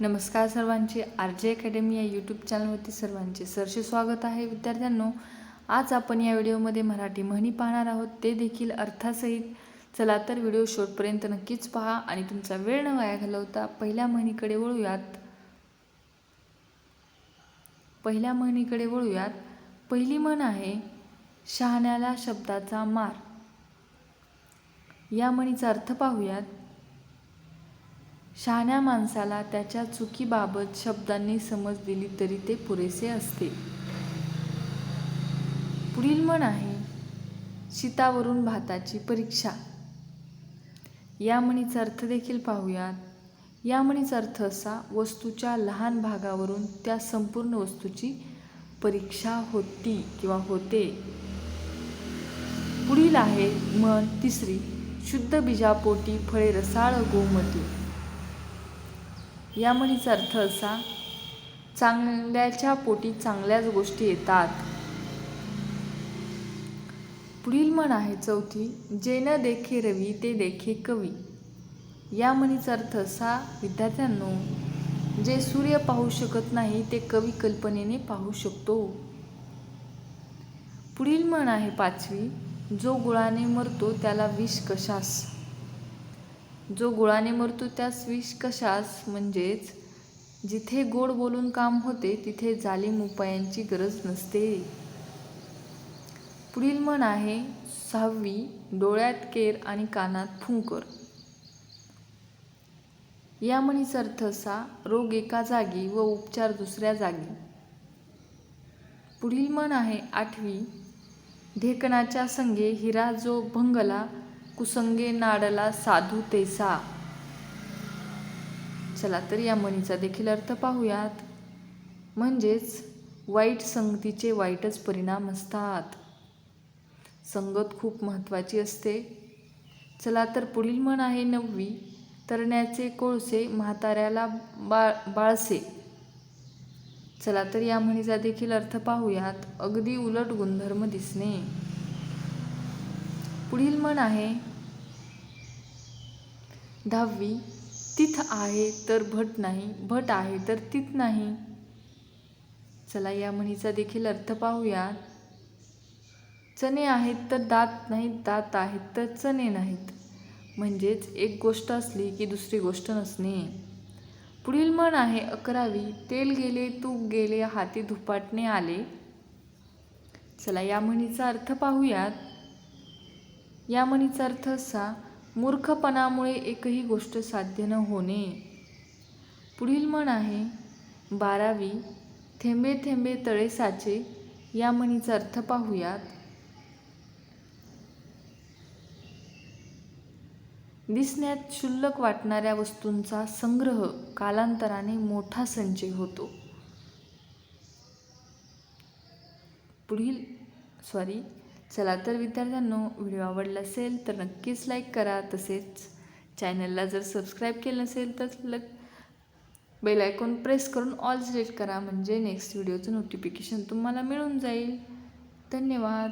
नमस्कार सर्वांचे. R J academy या यूट्यूब चॅनलवरती सर्वांचे सरसे स्वागत आहे. विद्यार्थ्यांनो आज आपण या व्हिडिओमध्ये मराठी म्हणी पाहणार आहोत. ते देखील अर्थासहित. चला तर व्हिडिओ शेवटपर्यंत नक्कीच पहा आणि तुमचा वेळ न वाया घालवता पहिल्या म्हणीकडे वळूयात. पहिल्या म्हणीकडे वळूयात. पहिली म्हण आहे शहाण्याला शब्दाचा मार. या म्हणीचा अर्थ पाहूयात. शहाण्या माणसाला त्याच्या चुकीबाबत शब्दांनी समज दिली तरी ते पुरेसे असते. पुढील म्हण आहे शीतावरून भाताची परीक्षा. या म्हणीचा अर्थ देखील पाहूयात. या म्हणीचा अर्थ असा वस्तूच्या लहान भागावरून त्या संपूर्ण वस्तूची परीक्षा होती किंवा होते. पुढील आहे म्हण तिसरी शुद्ध बीजापोटी फळे रसाळ गोमती. या म्हणीचा अर्थ असा चांगल्याच्या पोटी चांगल्याच गोष्टी येतात. पुढील म्हण आहे चौथी जे न देखे रवी ते देखे कवी. या म्हणीचा अर्थ असा विद्यार्थ्यांनो जे सूर्य पाहू शकत नाही ते कवी कल्पनेने पाहू शकतो. पुढील म्हण आहे पाचवी जो गुळाने मरतो त्याला विष कशास? जो गुळाने मरतो त्यास विष कशास म्हणजेच जिथे गोड बोलून काम होते तिथे जालिम उपायांची गरज नसते. पुढील म्हण आहे सहावी डोळ्यात केर आणि कानात फुंकर. या म्हणीचा अर्थ असा रोग एका जागी व उपचार दुसऱ्या जागी. पुढील म्हण आहे आठवी ढेकणाच्या संगे हिरा जो भंगला कुसंगे नाडला साधू तेसा. चला तर या म्हणीचा देखील अर्थ पाहूयात. म्हणजेच वाईट संगतीचे वाईटच परिणाम असतात. संगत खूप महत्त्वाची असते. चला तर पुढील म्हण आहे नववी. तरण्याचे कोळसे म्हाताऱ्याला बाळ बाळसे. चला तर या म्हणीचा देखील अर्थ पाहूयात. अगदी उलट गुणधर्म दिसणे. पुढील म्हण आहे दहावी तिथ आहे तर भट नाही भट आहे तर तिथ नाही. चला या म्हणीचा देखील अर्थ पाहूयात चणे आहेत तर दात नाहीत दात आहेत तर चणे नाहीत. म्हणजेच एक गोष्ट असली की दुसरी गोष्ट नसणे. पुढील म्हण आहे अकरावी तेल गेले तूप गेले हाती धुपाटणे आले. चला या म्हणीचा अर्थ पाहूयात. या म्हणीचा अर्थ असा मूर्खपणामुळे एकही गोष्ट साध्य न होणे. पुढील म्हण आहे बारावी थेंबे थेंबे तळे साचे या म्हणीचा अर्थ पाहूयात. दिसण्यात क्षुल्लक वाटणाऱ्या वस्तूंचा संग्रह कालांतराने मोठा संचय होतो. पुढील सॉरी चला तर विद्यार्थ्यांनो व्हिडिओ आवडला असेल तर नक्कीच लाईक करा. तसेच चॅनलला जर सबस्क्राईब केलं नसेल तर लग बेल आयकॉन प्रेस करून ऑल सिलेक्ट करा. म्हणजे नेक्स्ट व्हिडिओचं नोटिफिकेशन तुम्हाला मिळून जाईल. धन्यवाद.